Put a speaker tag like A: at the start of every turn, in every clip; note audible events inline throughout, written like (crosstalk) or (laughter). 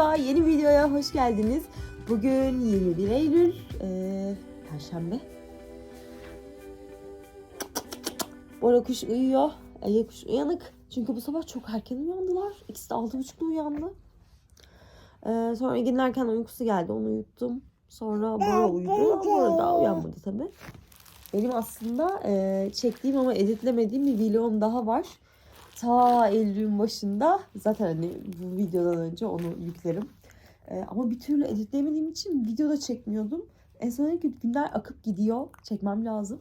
A: Merhaba, yeni videoya hoş geldiniz. Bugün 21 Eylül, eee, Perşembe. Bora kuş uyuyor, Ege kuş uyanık. Çünkü bu sabah çok erken uyandılar. İkisi de 6.30'da uyandı. Eee, sonra Ege'nin erken uykusu geldi, onu uyuttum. Sonra Bora uyudu Bora daha uyanmadı tabii. Benim aslında eee, çektiğim ama editlemediğim bir vlogum daha var ta Eylül'ün başında zaten hani bu videodan önce onu yüklerim. Ee, ama bir türlü editleyemediğim için videoda çekmiyordum. En son günler akıp gidiyor. Çekmem lazım.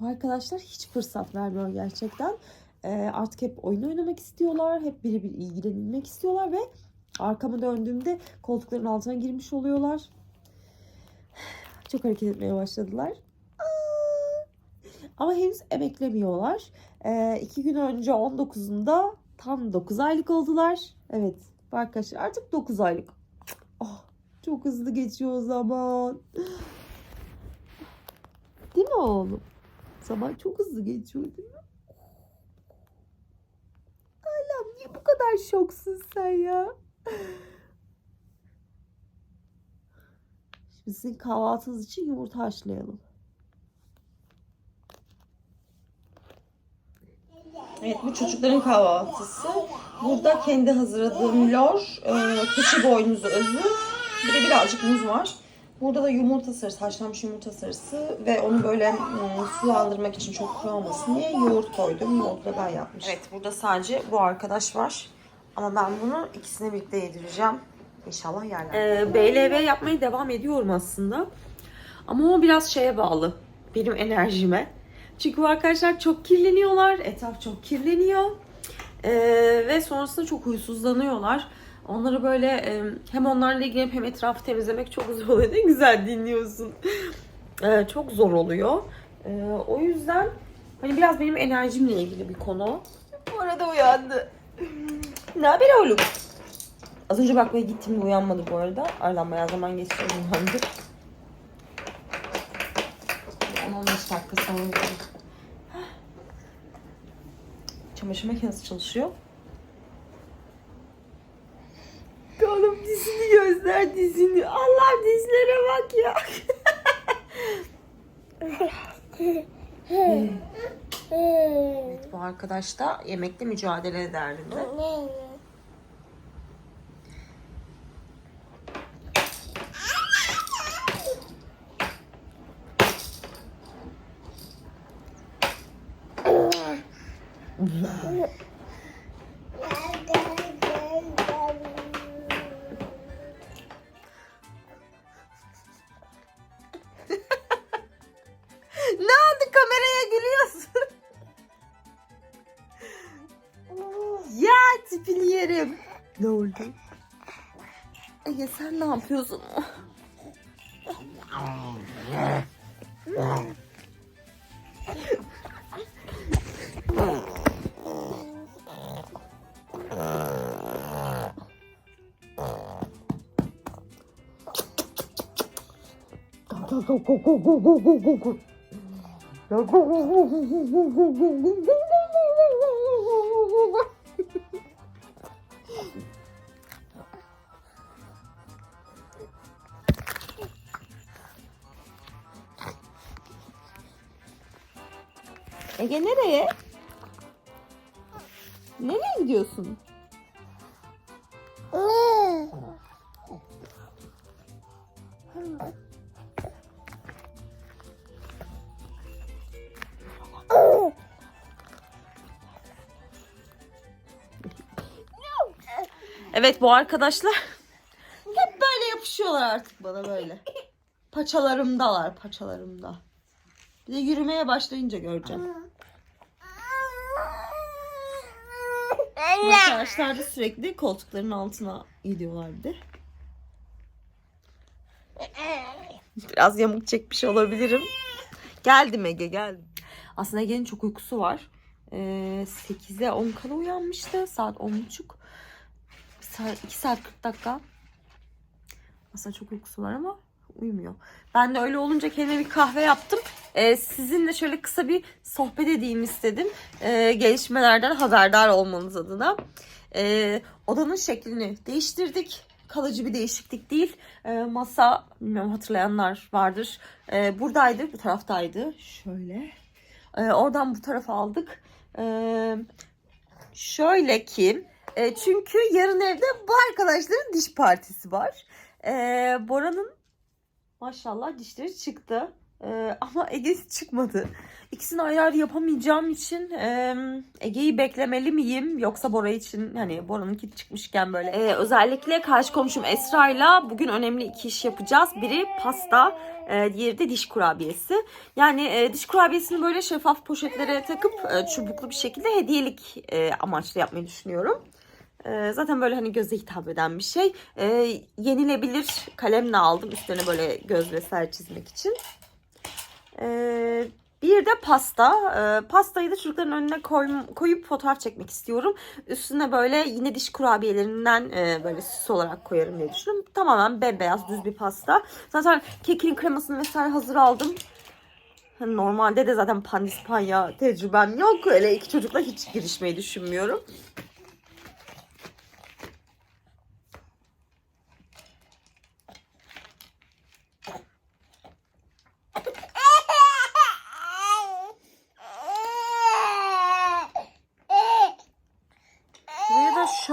A: Bu arkadaşlar hiç fırsat vermiyor gerçekten. Ee, artık hep oyun oynamak istiyorlar. Hep birebir ilgilenilmek istiyorlar ve arkamı döndüğümde koltukların altına girmiş oluyorlar. (sighs) Çok hareket etmeye başladılar. Ama henüz emeklemiyorlar. Ee, iki gün önce 19'unda tam 9 aylık oldular. Evet arkadaşlar artık 9 aylık. Oh, çok hızlı geçiyor o zaman. Değil mi oğlum? Zaman çok hızlı geçiyor değil mi? Allah'ım niye bu kadar şoksun sen ya? Şimdi sizin kahvaltınız için yumurta haşlayalım. Evet bu çocukların kahvaltısı. Burada kendi hazırladığım lor, e, keçi boynuzu özü, bir de birazcık muz var. Burada da yumurta sarısı, haşlanmış yumurta sarısı ve onu böyle mm, sulandırmak için çok kuru olmasın diye yoğurt koydum. Yoğurtu da ben yapmışım. Evet burada sadece bu arkadaş var. Ama ben bunu ikisine birlikte yedireceğim. İnşallah yerler. Ee, BLV yapmaya devam ediyorum aslında. Ama o biraz şeye bağlı. Benim enerjime. Çünkü bu arkadaşlar çok kirleniyorlar. Etraf çok kirleniyor. Ee, ve sonrasında çok huysuzlanıyorlar. Onları böyle hem onlarla ilgilenip hem etrafı temizlemek çok zor oluyor. Ne güzel dinliyorsun. Ee, çok zor oluyor. Ee, o yüzden hani biraz benim enerjimle ilgili bir konu. Bu arada uyandı. Ne haber oğlum? Az önce bakmaya gittiğimde uyanmadı bu arada. Aradan bayağı zaman geçti uyandı. 15 dakika sonra uyandı. Çamaşır makinesi çalışıyor. Oğlum dizini göster dizini. Allah dizlere bak ya. evet, bu arkadaş da yemekte mücadele derdinde. Kameraya gülüyorsun? ya tipini yerim. Ne oldu? Ege sen ne yapıyorsun? Ege nereye? Nereye gidiyorsun? Evet bu arkadaşlar hep böyle yapışıyorlar artık bana böyle. Paçalarımdalar paçalarımda. Bir de yürümeye başlayınca göreceğim. Arkadaşlar da sürekli koltukların altına gidiyorlar bir de. Biraz yamuk çekmiş olabilirim. Geldim Ege geldim. Aslında Ege'nin çok uykusu var. Ee, 8'e 10 kala uyanmıştı. Saat 10.30. Saat, 2 saat 40 dakika. Aslında çok uykusu var ama uyumuyor. Ben de öyle olunca kendime bir kahve yaptım. Ee, sizinle şöyle kısa bir sohbet edeyim istedim. Ee, gelişmelerden haberdar olmanız adına. Ee, odanın şeklini değiştirdik. Kalıcı bir değişiklik değil. Ee, masa bilmiyorum hatırlayanlar vardır. Ee, buradaydı, bu taraftaydı. Şöyle. Ee, oradan bu tarafa aldık. Ee, şöyle ki e, çünkü yarın evde bu arkadaşların diş partisi var. Ee, Bora'nın maşallah dişleri çıktı. Ee, ama Ege çıkmadı. İkisini ayrı yapamayacağım için e, Ege'yi beklemeli miyim? Yoksa Bora için hani Bora'nınki çıkmışken böyle. Ee, özellikle karşı komşum Esra'yla bugün önemli iki iş yapacağız. Biri pasta, e, diğeri de diş kurabiyesi. Yani e, diş kurabiyesini böyle şeffaf poşetlere takıp e, çubuklu bir şekilde hediyelik e, amaçlı yapmayı düşünüyorum. E, zaten böyle hani göze hitap eden bir şey. E, yenilebilir kalemle aldım üstüne böyle göz vesaire çizmek için. E, bir de pasta. E, pastayı da çocukların önüne koy- koyup fotoğraf çekmek istiyorum. Üstüne böyle yine diş kurabiyelerinden e, böyle süs olarak koyarım diye düşündüm. Tamamen bembeyaz düz bir pasta. Zaten kekin kremasını vesaire hazır aldım. Hani Normalde de zaten pandispanya tecrübem yok. Öyle iki çocukla hiç girişmeyi düşünmüyorum.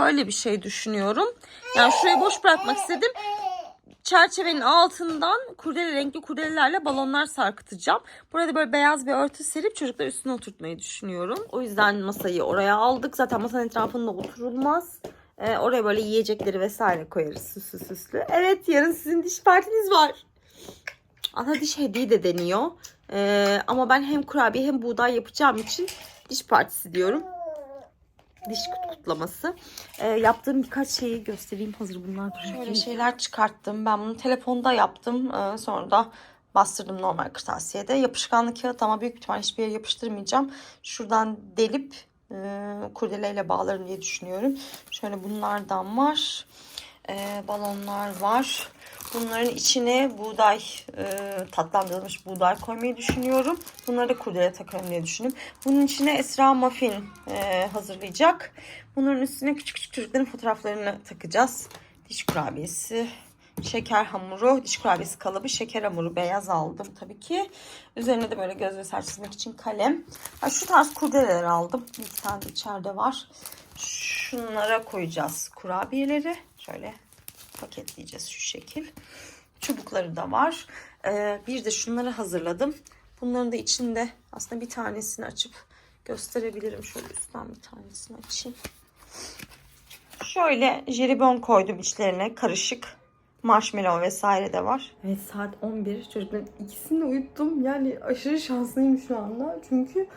A: Şöyle bir şey düşünüyorum. Yani şurayı boş bırakmak istedim. Çerçevenin altından kurdele renkli kurdelelerle balonlar sarkıtacağım. Burada böyle beyaz bir örtü serip çocuklar üstüne oturtmayı düşünüyorum. O yüzden masayı oraya aldık. Zaten masanın etrafında oturulmaz. Ee, oraya böyle yiyecekleri vesaire koyarız süslü süslü. Evet yarın sizin diş partiniz var. Ana diş hediye de deniyor. Ee, ama ben hem kurabiye hem buğday yapacağım için diş partisi diyorum. Diş kut- kutlaması. Ee, yaptığım birkaç şeyi göstereyim. Hazır bunlar. Şöyle şeyler çıkarttım. Ben bunu telefonda yaptım. Ee, sonra da bastırdım normal kırtasiyede. Yapışkanlı kağıt ama büyük ihtimal hiçbir yere yapıştırmayacağım. Şuradan delip e, kurdeleyle bağlarım diye düşünüyorum. Şöyle bunlardan var. Ee, balonlar var. Bunların içine buğday, e, tatlandırılmış buğday koymayı düşünüyorum. Bunları da kurdele takarım diye düşündüm. Bunun içine Esra muffin e, hazırlayacak. Bunların üstüne küçük küçük çocukların fotoğraflarını takacağız. Diş kurabiyesi, şeker hamuru, diş kurabiyesi kalıbı, şeker hamuru beyaz aldım tabii ki. Üzerine de böyle göz ve saç çizmek için kalem. Ha, şu tarz kurdeleler aldım. Bir tane de içeride var. Şunlara koyacağız kurabiyeleri. Şöyle paketleyeceğiz şu şekil. Çubukları da var. Ee, bir de şunları hazırladım. Bunların da içinde aslında bir tanesini açıp gösterebilirim. Şöyle üstten bir tanesini açayım. Şöyle jelibon koydum içlerine karışık. Marshmallow vesaire de var. Evet saat 11. Çocukların ikisini uyuttum. Yani aşırı şanslıyım şu anda. Çünkü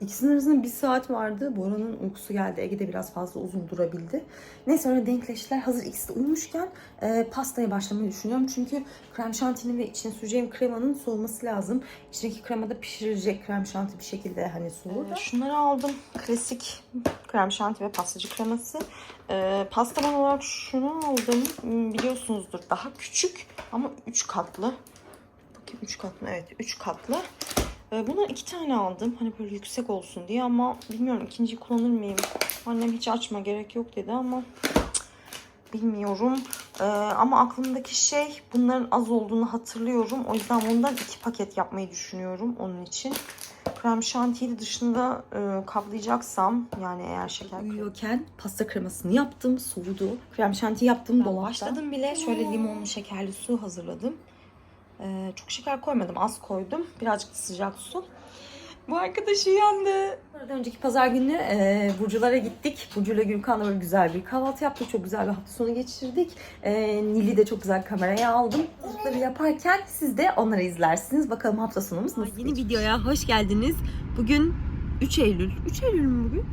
A: ikisinin arasında bir saat vardı. Bora'nın uykusu geldi. Ege de biraz fazla uzun durabildi. Neyse öyle denkleştiler. Hazır ikisi de uyumuşken e, pastaya başlamayı düşünüyorum. Çünkü krem şantinin ve içine süreceğim kremanın soğuması lazım. İçindeki krema da pişirilecek krem şanti bir şekilde hani soğur. da. şunları aldım. Klasik krem şanti ve pastacı kreması. E, pastaban olarak şunu aldım. Hmm, Biliyorsunuzdur daha küçük ama 3 katlı. Bakayım 3 katlı evet 3 katlı. Ee, Bundan iki tane aldım. Hani böyle yüksek olsun diye ama bilmiyorum ikinciyi kullanır mıyım? Annem hiç açma gerek yok dedi ama bilmiyorum. Ee, ama aklımdaki şey bunların az olduğunu hatırlıyorum. O yüzden bundan iki paket yapmayı düşünüyorum onun için. Krem şantiyi de dışında e, kaplayacaksam yani eğer şeker uyuyorken pasta kremasını yaptım soğudu. Krem şanti yaptım dolapta. Başladım bile şöyle limonlu şekerli su hazırladım. Ee, çok şeker koymadım. Az koydum. Birazcık da sıcak su. Bu arkadaş uyandı. Buradan önceki pazar günü e, Burculara gittik. Burcu ile Gülkan'la böyle güzel bir kahvaltı yaptık. Çok güzel bir hafta sonu geçirdik. E, Nil'i de çok güzel kameraya aldım. Çocukları yaparken siz de onları izlersiniz. Bakalım hafta sonumuz nasıl Yeni videoya hoş geldiniz. Bugün 3 Eylül. 3 Eylül mü bugün?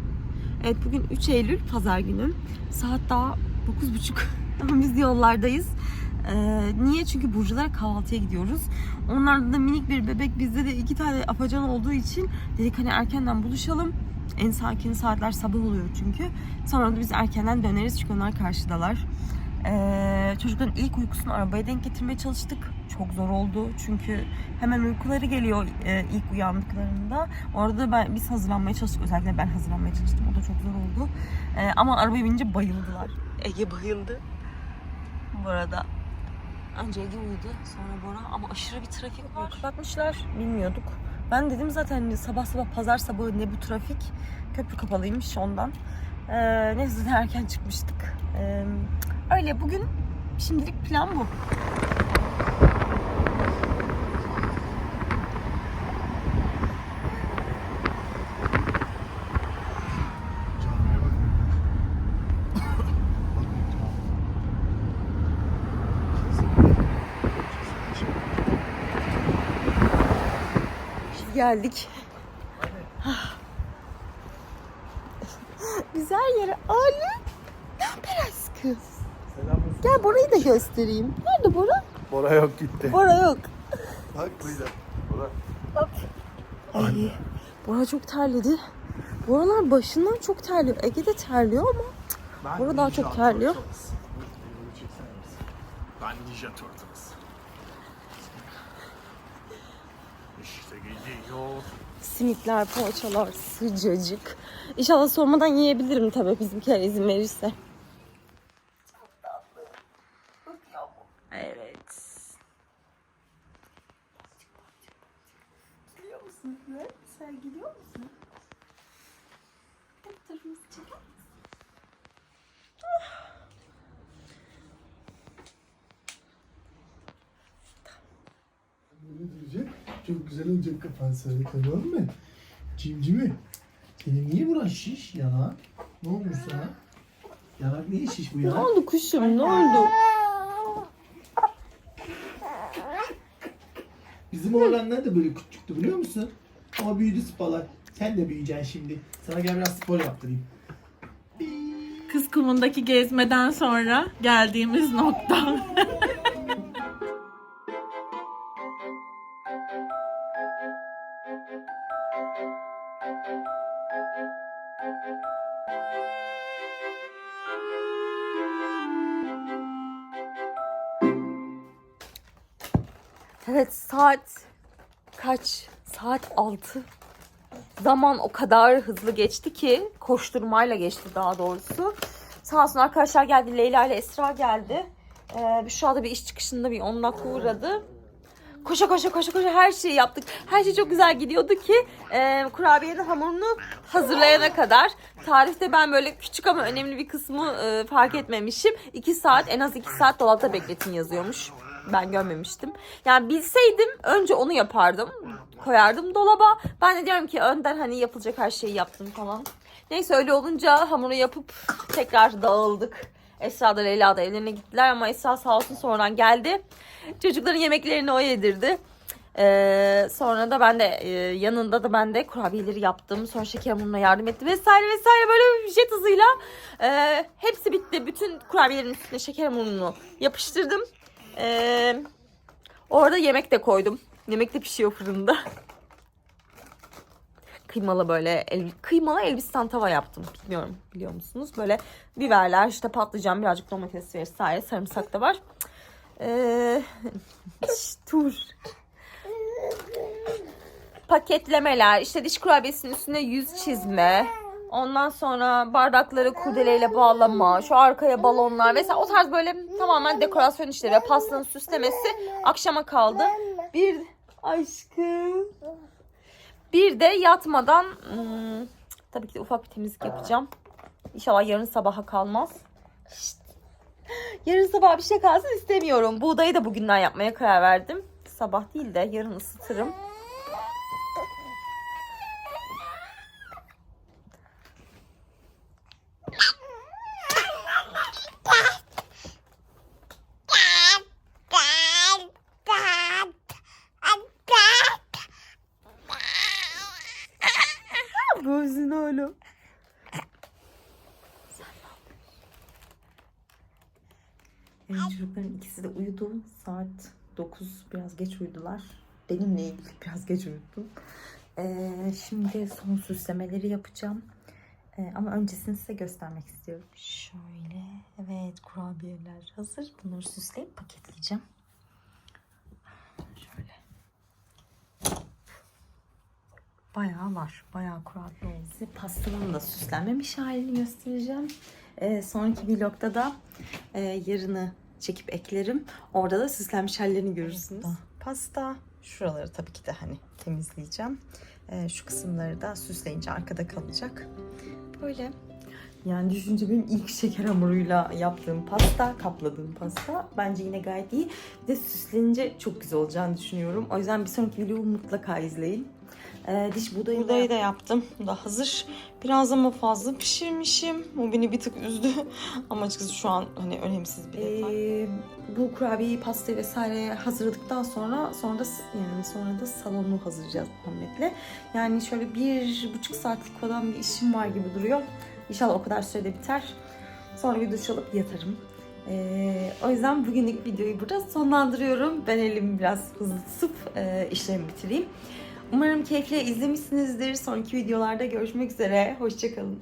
A: Evet bugün 3 Eylül pazar günü. Saat daha 9.30. Ama (laughs) biz yollardayız. Ee, niye? Çünkü Burculara kahvaltıya gidiyoruz. Onlarda da minik bir bebek, bizde de iki tane afacan olduğu için dedik hani erkenden buluşalım. En sakin saatler sabah oluyor çünkü. Sonra da biz erkenden döneriz çünkü onlar karşıdalar. Ee, çocukların ilk uykusunu arabaya denk getirmeye çalıştık. Çok zor oldu çünkü hemen uykuları geliyor e, ilk uyandıklarında. Orada ben biz hazırlanmaya çalıştık. Özellikle ben hazırlanmaya çalıştım. O da çok zor oldu. Ee, ama arabaya binince bayıldılar. Ege bayıldı. Bu arada. Önce Ege uyudu sonra Bora ama aşırı bir trafik var. Kapatmışlar. Bilmiyorduk. Ben dedim zaten hani sabah sabah pazar sabahı ne bu trafik. Köprü kapalıymış ondan. Ee, neyse erken çıkmıştık. Ee, öyle bugün şimdilik plan bu. Biz geldik. Güzel yere. Ali. Ne haber aşkım? Gel Bora'yı da göstereyim. Nerede Bora?
B: Bora yok gitti.
A: Bora yok.
B: Bak burada. Bora.
A: Ay, Bora çok terledi. Boralar başından çok terliyor. Ege de terliyor ama
B: Ben
A: Bora daha çok terliyor.
B: Ben Ninja Turtles.
A: Simitler, poğaçalar sıcacık. İnşallah sormadan yiyebilirim tabii bizimkiler izin verirse. Evet. Geliyor musun? Sen gidiyor musun? Hep tarafımızı çeker
B: Böyle Çok güzel olacak kafan sarı tamam mı? Cimcimi. Senin niye buran şiş yanak? Ne olmuş sana? Yanak niye şiş bu
A: Ne
B: yanak?
A: oldu kuşum? Ne oldu?
B: Bizim oğlanlar da böyle küçüktü biliyor musun? Ama büyüdü spalar. Sen de büyüyeceksin şimdi. Sana gel biraz spor yaptırayım.
C: Kız kumundaki gezmeden sonra geldiğimiz nokta. (laughs)
A: Evet saat kaç? Saat 6. Zaman o kadar hızlı geçti ki koşturmayla geçti daha doğrusu. Sağ olsun arkadaşlar geldi. Leyla ile Esra geldi. Ee, Büşra da bir iş çıkışında bir 10 dakika uğradı. Koşa koşa koşa koşa her şeyi yaptık. Her şey çok güzel gidiyordu ki e, kurabiyenin hamurunu hazırlayana kadar. Tarifte ben böyle küçük ama önemli bir kısmı e, fark etmemişim. 2 saat en az 2 saat dolapta bekletin yazıyormuş. Ben görmemiştim. Yani bilseydim önce onu yapardım. Koyardım dolaba. Ben de diyorum ki önden hani yapılacak her şeyi yaptım falan. Neyse öyle olunca hamuru yapıp tekrar dağıldık. Esra da Leyla da evlerine gittiler ama Esra sağ olsun sonradan geldi. Çocukların yemeklerini o yedirdi. Ee, sonra da ben de e, yanında da ben de kurabiyeleri yaptım. Sonra şeker hamuruna yardım etti vesaire vesaire böyle jet hızıyla e, hepsi bitti. Bütün kurabiyelerin üstüne şeker hamurunu yapıştırdım. Ee, orada yemek de koydum. Yemek de pişiyor fırında. Kıymalı böyle el, kıymalı Elbistan tava yaptım. Bilmiyorum biliyor musunuz? Böyle biberler işte patlıcan birazcık domates vesaire sarımsak da var. Ee, (laughs) dur. Paketlemeler, işte diş kurabiyesinin üstüne yüz çizme. Ondan sonra bardakları kurdeleyle bağlama, şu arkaya balonlar vesaire o tarz böyle tamamen dekorasyon işleri, pastanın süslemesi akşama kaldı. Bir aşkım. Bir de yatmadan hmm, tabii ki de ufak bir temizlik yapacağım. İnşallah yarın sabaha kalmaz. Şşt. Yarın sabah bir şey kalsın istemiyorum. Buğdayı da bugünden yapmaya karar verdim. Sabah değil de yarın ısıtırım. Gözün oğlum. Yani çocukların ikisi de uyudu. Saat 9 biraz geç uyudular. Benimle ilgili (laughs) biraz geç uyudum. Ee, şimdi son süslemeleri yapacağım. Ee, ama öncesini size göstermek istiyorum. Şöyle. Evet kurabiyeler hazır. Bunları süsleyip paketleyeceğim. Bayağı var. Bayağı kurabiye oldu. Size pastanın da süslenmemiş halini göstereceğim. Ee, sonraki vlogda da e, yarını çekip eklerim. Orada da süslenmiş hallerini görürsünüz. Pasta. Şuraları tabii ki de hani temizleyeceğim. Ee, şu kısımları da süsleyince arkada kalacak. Böyle. Yani düşünce benim ilk şeker hamuruyla yaptığım pasta, kapladığım pasta bence yine gayet iyi. Bir de süslenince çok güzel olacağını düşünüyorum. O yüzden bir sonraki videoyu mutlaka izleyin. Ee, diş budayı,
D: Budayı da yaptım. Bu da hazır. Biraz ama fazla pişirmişim. O beni bir tık üzdü. (laughs) Ama açıkçası şu an hani önemsiz bir detay.
A: Ee, bu kurabiyeyi, pastayı vesaire hazırladıktan sonra sonra da yani sonra da salonu hazırlayacağız Muhammed'le. Yani şöyle bir buçuk saatlik falan bir işim var gibi duruyor. İnşallah o kadar sürede biter. Sonra bir duş alıp yatarım. Ee, o yüzden bugünlük videoyu burada sonlandırıyorum. Ben elimi biraz hızlı tutup e, işlerimi bitireyim. Umarım keyifle izlemişsinizdir. Sonraki videolarda görüşmek üzere. Hoşçakalın.